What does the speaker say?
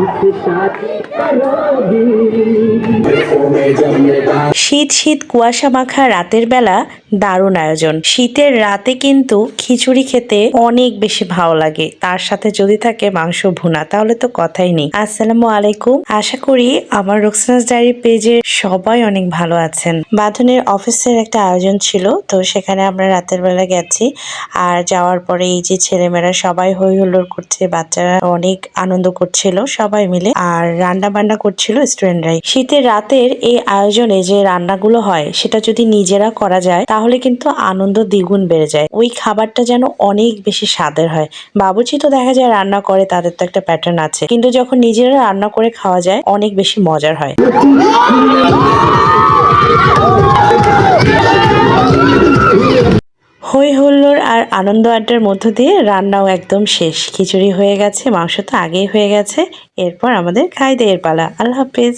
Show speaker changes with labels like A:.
A: मुझसे शादी करोगी শীত শীত কুয়াশা মাখা রাতের বেলা দারুণ আয়োজন। শীতের রাতে কিন্তু খিচুড়ি খেতে অনেক বেশি ভালো লাগে। তার সাথে যদি থাকে মাংস ভুনা, তাহলে তো কথাই নেই। আসসালামু আলাইকুম। আশা করি আমার রোকসানাস ডায়েরি পেজে সবাই অনেক ভালো আছেন। বাঁধনের অফিসের একটা আয়োজন ছিল, তো সেখানে আমরা রাতের বেলা গেছি। আর যাওয়ার পরে এই যে ছেলেমেয়েরা সবাই হই হুল্লোড় করছে, বাচ্চারা অনেক আনন্দ করছিল সবাই মিলে। আর রান্না বান্না করছিল স্টুডেন্টরাই। শীতের রাতের এই আয়োজনে যে রান্নাগুলো হয়, সেটা যদি নিজেরা করা যায়, তাহলে কিন্তু আনন্দ দ্বিগুণ বেড়ে যায়। ওই খাবারটা যেন অনেক বেশি স্বাদের হয়। বাবুচি তো দেখা যায় রান্না করে, তাদের তো একটা প্যাটার্ন আছে। কিন্তু যখন নিজেরা রান্না করে খাওয়া যায়, অনেক বেশি মজার হয়। হই হুল্লোড় আর আনন্দ আড্ডার মধ্য দিয়ে রান্নাও একদম শেষ। খিচুড়ি হয়ে গেছে, মাংস তো আগেই হয়ে গেছে। এরপর আমাদের খাই দেয়ের পালা। আল্লাহ হাফেজ।